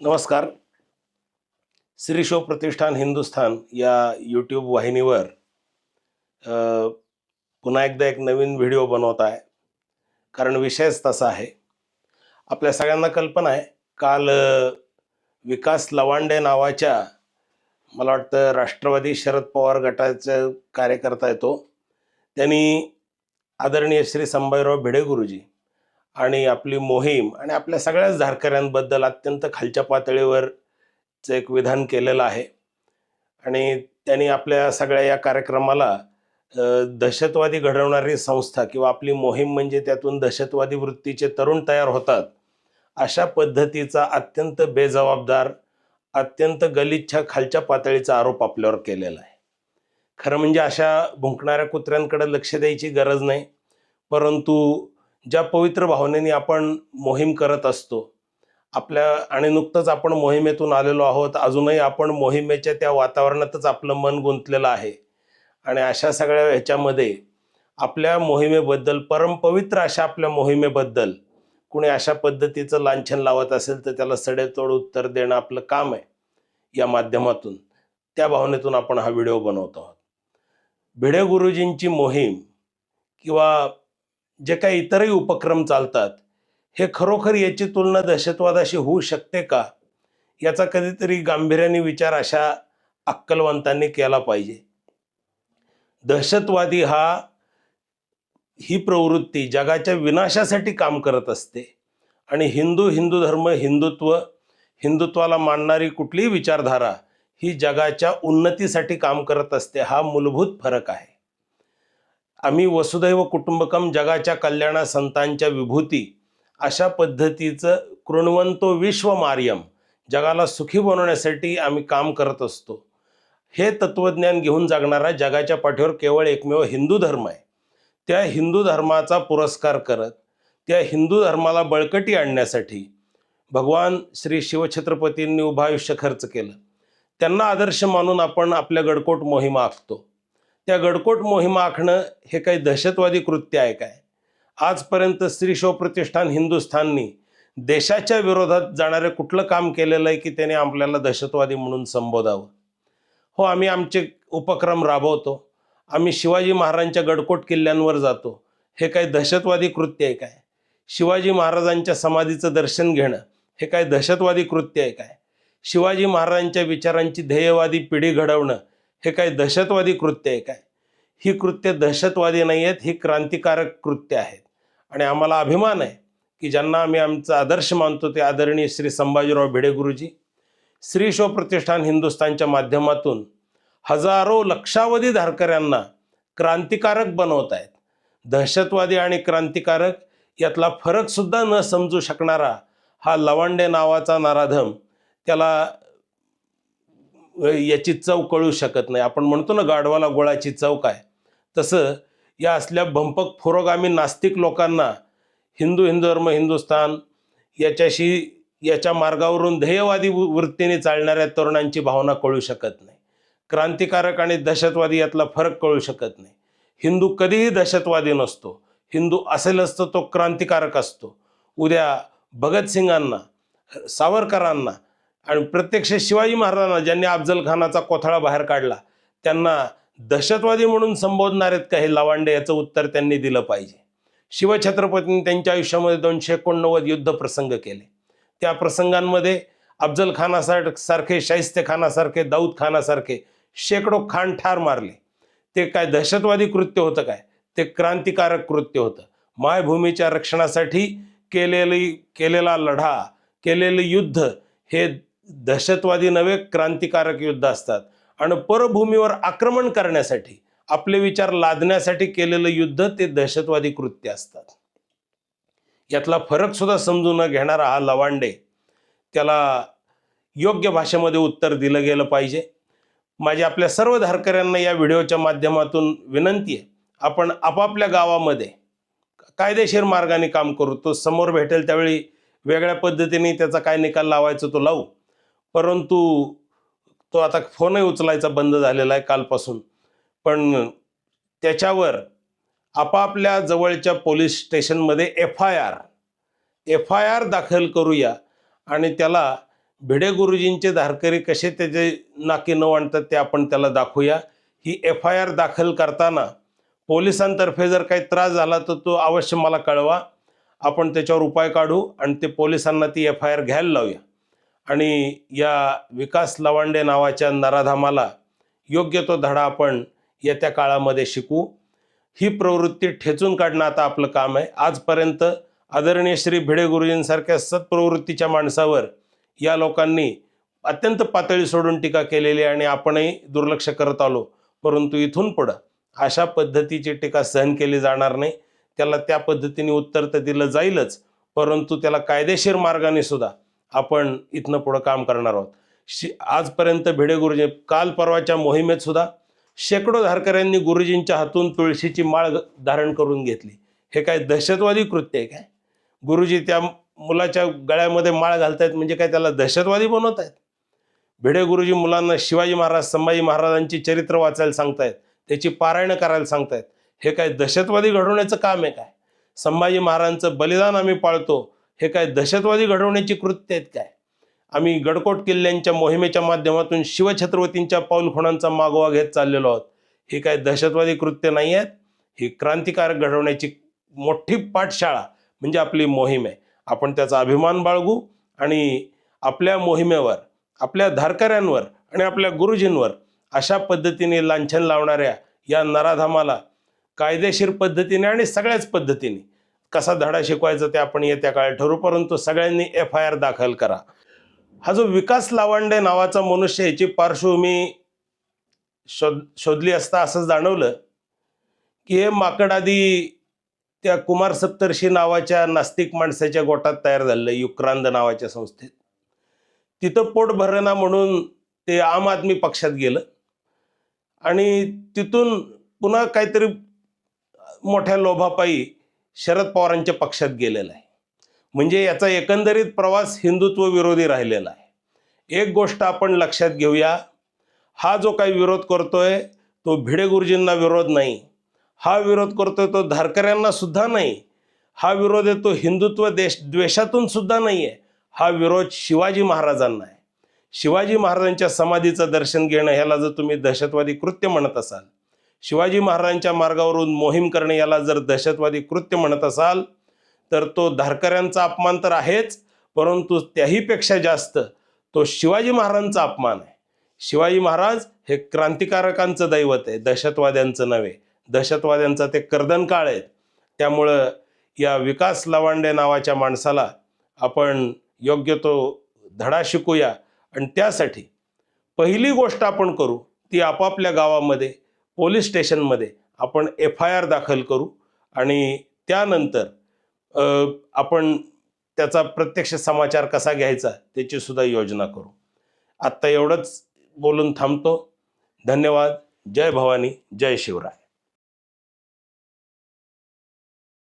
नमस्कार. श्री शो प्रतिष्ठान हिंदुस्थान या यूट्यूब वाहिनीवर पुन्हा एकदा एक नवीन व्हिडिओ बनवत आहे. कारण विषयच तसा आहे. आपल्या सगळ्यांना कल्पना आहे काल विकास लवांडे नावाच्या मला वाटतं राष्ट्रवादी शरद पवार गटाचा कार्यकर्ता येतो त्यांनी आदरणीय श्री संभाजीराव भिडे गुरुजी आणि आपली मोहीम आणि आपल्या सगळ्याच धारकऱ्यांबद्दल अत्यंत खालच्या पातळीवरचं एक विधान केलेलं आहे. आणि त्यांनी आपल्या सगळ्या या कार्यक्रमाला दहशतवादी घडवणारी संस्था किंवा आपली मोहीम म्हणजे त्यातून दहशतवादी वृत्तीचे तरुण तयार होतात अशा पद्धतीचा अत्यंत बेजबाबदार अत्यंत गलिच्छा खालच्या पातळीचा आरोप आपल्यावर केलेला आहे. खरं म्हणजे अशा भुंकणाऱ्या कुत्र्यांकडे लक्ष द्यायची गरज नाही परंतु ज्या पवित्र भावनेने आपण मोहीम करत असतो आपल्या आणि नुकतंच आपण मोहिमेतून आलेलो आहोत अजूनही आपण मोहिमेच्या त्या वातावरणातच आपलं मन गुंतलेलं आहे. आणि अशा सगळ्या ह्याच्यामध्ये आपल्या मोहिमेबद्दल परमपवित्र अशा आपल्या मोहिमेबद्दल कुणी अशा पद्धतीचं लांछन लावत असेल तर त्याला सडेतोड उत्तर देणं आपलं काम आहे. या माध्यमातून त्या भावनेतून आपण हा व्हिडिओ बनवतो आहोत. भिडे गुरुजींची मोहीम किंवा जे काही इतरही उपक्रम चालतात हे खरोखर याची तुलना दहशतवादाशी होऊ शकते का? याचा कधीतरी गांभीर्याने विचार अशा अक्कलवंतांनी केला पाहिजे. दहशतवादी हा ही प्रवृत्ती जगाच्या विनाशासाठी काम करत असते आणि हिंदू हिंदू धर्म हिंदुत्व हिंदुत्वाला मानणारी कुठलीही विचारधारा ही जगाच्या उन्नतीसाठी काम करत असते हा मूलभूत फरक आहे. आम्ही वसुदैव कुटुंबकम जगाच्या कल्याणा संतांच्या विभूती. अशा पद्धतीचं कृणवंतो विश्व मार्यम. जगाला सुखी बनवण्यासाठी आम्ही काम करत असतो. हे तत्त्वज्ञान घेऊन जगणारा जगाच्या पाठीवर केवळ एकमेव हिंदू धर्म आहे. त्या हिंदू धर्माचा पुरस्कार करत त्या हिंदू धर्माला बळकटी आणण्यासाठी भगवान श्री शिवछत्रपतींनी उभं आयुष्य खर्च केलं. त्यांना आदर्श मानून आपण आपल्या गडकोट मोहिमा आखतो. त्या गडकोट मोहिमा आखणं हे काही दहशतवादी कृत्य आहे काय? आजपर्यंत स्त्री शो प्रतिष्ठान हिंदुस्थाननी देशाच्या विरोधात जाणारे कुठलं काम केलेलं आहे की त्याने आपल्याला दहशतवादी म्हणून संबोधावं? हो आम्ही आमचे उपक्रम राबवतो. आम्ही शिवाजी महाराजांच्या गडकोट किल्ल्यांवर जातो. हे काही दहशतवादी कृत्य आहे काय? शिवाजी महाराजांच्या समाधीचं दर्शन घेणं हे काय दहशतवादी कृत्य आहे काय? शिवाजी महाराजांच्या विचारांची ध्येयवादी पिढी घडवणं हे काय दहशतवादी कृत्य आहे काय? ही कृत्य दहशतवादी नाही आहेत ही क्रांतिकारक कृत्य आहेत. आणि आम्हाला अभिमान आहे की ज्यांना आम्ही आमचा आदर्श मानतो ते आदरणीय श्री संभाजीराव भिडे गुरुजी श्री शो प्रतिष्ठान हिंदुस्थानच्या माध्यमातून हजारो लक्षावधी धारकऱ्यांना क्रांतिकारक बनवत आहेत. दहशतवादी आणि क्रांतिकारक यातला फरकसुद्धा न समजू शकणारा हा लवांडे नावाचा नाराधम त्याला याची चव कळू शकत नाही. आपण म्हणतो ना गाढवाला गोळाची चव काय? तसं या असल्या भंपक पुरोगामी नास्तिक लोकांना हिंदू हिंदू धर्म हिंदुस्थान याच्याशी याच्या मार्गावरून ध्येयवादी वृत्तीने चालणाऱ्या तरुणांची भावना कळू शकत नाही. क्रांतिकारक आणि दहशतवादी यातला फरक कळू शकत नाही. हिंदू कधीही दहशतवादी नसतो. हिंदू असेलच तर तो क्रांतिकारक असतो. उद्या भगतसिंगांना सावरकरांना आणि प्रत्यक्ष शिवाजी महाराजांना ज्यांनी अफजल खानाचा कोथळा बाहेर काढला त्यांना दहशतवादी म्हणून संबोधणार आहेत का हे लावांडे याचं उत्तर त्यांनी दिलं पाहिजे. शिवछत्रपतींनी त्यांच्या आयुष्यामध्ये दोनशे एकोणनव्वद युद्ध प्रसंग केले. त्या प्रसंगांमध्ये अफजल खानासार सारखे शाहिस्ते खानासारखे दाऊद खानासारखे शेकडो खान ठार मारले. ते काय दहशतवादी कृत्य होतं काय? ते क्रांतिकारक कृत्य होतं. मायभूमीच्या रक्षणासाठी केलेली केलेला लढा केलेलं युद्ध हे दहशतवादी नव्हे क्रांतिकारक युद्ध असतात. आणि परभूमीवर आक्रमण करण्यासाठी आपले विचार लादण्यासाठी केलेलं युद्ध ते दहशतवादी कृत्य असतात. यातला फरक सुद्धा समजून न घेणारा हा लवांडे त्याला योग्य भाषेमध्ये उत्तर दिलं गेलं पाहिजे. माझी आपल्या सर्व धारकऱ्यांना या व्हिडिओच्या माध्यमातून विनंती आहे आपण आपापल्या गावामध्ये कायदेशीर मार्गाने काम करू. तो समोर भेटेल त्यावेळी वेगळ्या पद्धतीने त्याचा काय निकाल लावायचा तो लावू. परंतु तो आता फोनही उचलायचा बंद झालेला आहे कालपासून. पण त्याच्यावर आपापल्या जवळच्या पोलीस स्टेशनमध्ये F I R F I R दाखल करूया आणि त्याला भिडे गुरुजींचे धारकरी कसे त्याचे नाके न आणतात ते आपण त्याला दाखवूया. ही एफ आय आर दाखल करताना पोलिसांतर्फे जर काही त्रास झाला तर तो अवश्य मला कळवा. आपण त्याच्यावर उपाय काढू आणि ते पोलिसांना ती एफ आय आर घ्यायला लावूया. आणि या विकास लवांडे नावाच्या नराधामाला योग्य तो धडा आपण येत्या काळामध्ये शिकू. ही प्रवृत्ती ठेचून काढणं आता आपलं काम आहे. आजपर्यंत आदरणीय श्री भिडे गुरुजींसारख्या सत्प्रवृत्तीच्या माणसावर या लोकांनी अत्यंत पातळी सोडून टीका केलेली आहे आणि आपणही दुर्लक्ष करत आलो. परंतु इथून पुढं अशा पद्धतीची टीका सहन केली जाणार नाही. त्याला त्या पद्धतीने उत्तर तर दिलं जाईलच. परंतु त्याला कायदेशीर मार्गाने सुद्धा आपण इथनं पुढं काम करणार आहोत. शि आजपर्यंत भिडे गुरुजी काल परवाच्या मोहिमेत सुद्धा शेकडो धारकऱ्यांनी गुरुजींच्या हातून तुळशीची माळ ग- धारण करून घेतली. हे काय दहशतवादी कृत्य आहे काय? गुरुजी त्या मुलाच्या गळ्यामध्ये माळ घालतायत म्हणजे काय त्याला दहशतवादी बनवत आहेत भिडे गुरुजी मुलांना शिवाजी महाराज संभाजी महाराजांची चरित्र वाचायला सांगतायत त्याची पारायणं करायला सांगतायत. हे काय दहशतवादी घडवण्याचं काम आहे काय? संभाजी महाराजांचं बलिदान आम्ही पाळतो हे काय दहशतवादी घडवण्याची कृत्य आहेत काय? आम्ही गडकोट किल्ल्यांच्या मोहिमेच्या माध्यमातून शिवछत्रपतींच्या पाऊलखुणांचा मागोवा घेत चाललेलो आहोत. हे काय दहशतवादी कृत्य नाही आहेत? ही क्रांतिकारक घडवण्याची मोठी पाठशाळा म्हणजे आपली मोहीम आहे. आपण त्याचा अभिमान बाळगू आणि आपल्या मोहिमेवर आपल्या धारकऱ्यांवर आणि आपल्या गुरुजींवर अशा पद्धतीने लांछन लावणाऱ्या या नराधामाला कायदेशीर पद्धतीने आणि सगळ्याच पद्धतीने कसा धडा शिकवायचा ते आपण येत्या काळात ठरवू परंतु सगळ्यांनी एफ आय आर दाखल करा. हा जो विकास लावांडे नावाचा मनुष्य याची पार्श्वभूमी शोध शोधली असता असं जाणवलं की हे माकड आधी त्या कुमार सप्तर्षी नावाच्या नास्तिक माणसाच्या गोटात तयार झालेलं युक्रांद नावाच्या संस्थेत. तिथं पोट भरणा म्हणून ते आम आदमी पक्षात गेलं आणि तिथून पुन्हा काहीतरी मोठ्या लोभापायी शरद पवारांच्या पक्षात गेलेला आहे. म्हणजे याचा एकंदरीत प्रवास हिंदुत्व विरोधी राहिलेला आहे. एक गोष्ट आपण लक्षात घेऊया. हा जो काही विरोध करतोय तो भिडे गुरुजींना विरोध नाही. हा विरोध करतोय तो धारकऱ्यांना सुद्धा नाही. हा विरोध आहे तो हिंदुत्व देश द्वेषातून सुद्धा नाही आहे हा विरोध शिवाजी महाराजांना आहे. शिवाजी महाराजांच्या समाधीचं दर्शन घेणं ह्याला जर तुम्ही दहशतवादी कृत्य म्हणत असाल शिवाजी महाराजांच्या मार्गावरून मोहीम करणे याला जर दहशतवादी कृत्य म्हणत असाल तर तो धारकऱ्यांचा अपमान तर आहेच परंतु त्याहीपेक्षा जास्त तो शिवाजी महाराजांचा अपमान आहे. शिवाजी महाराज हे क्रांतिकारकांचं दैवत आहे दहशतवाद्यांचं नव्हे. दहशतवाद्यांचा ते कर्दन काळ आहेत त्यामुळं या विकास लवांडे नावाच्या माणसाला आपण योग्य तो धडा शिकूया. आणि त्यासाठी पहिली गोष्ट आपण करू ती आपापल्या गावामध्ये पोलीस स्टेशनमध्ये आपण एफ आय आर दाखल करू आणि त्यानंतर आपण त्याचा प्रत्यक्ष समाचार कसा घ्यायचा त्याची सुद्धा योजना करू. आत्ता एवढंच बोलून थांबतो. धन्यवाद. जय भवानी. जय शिवराय.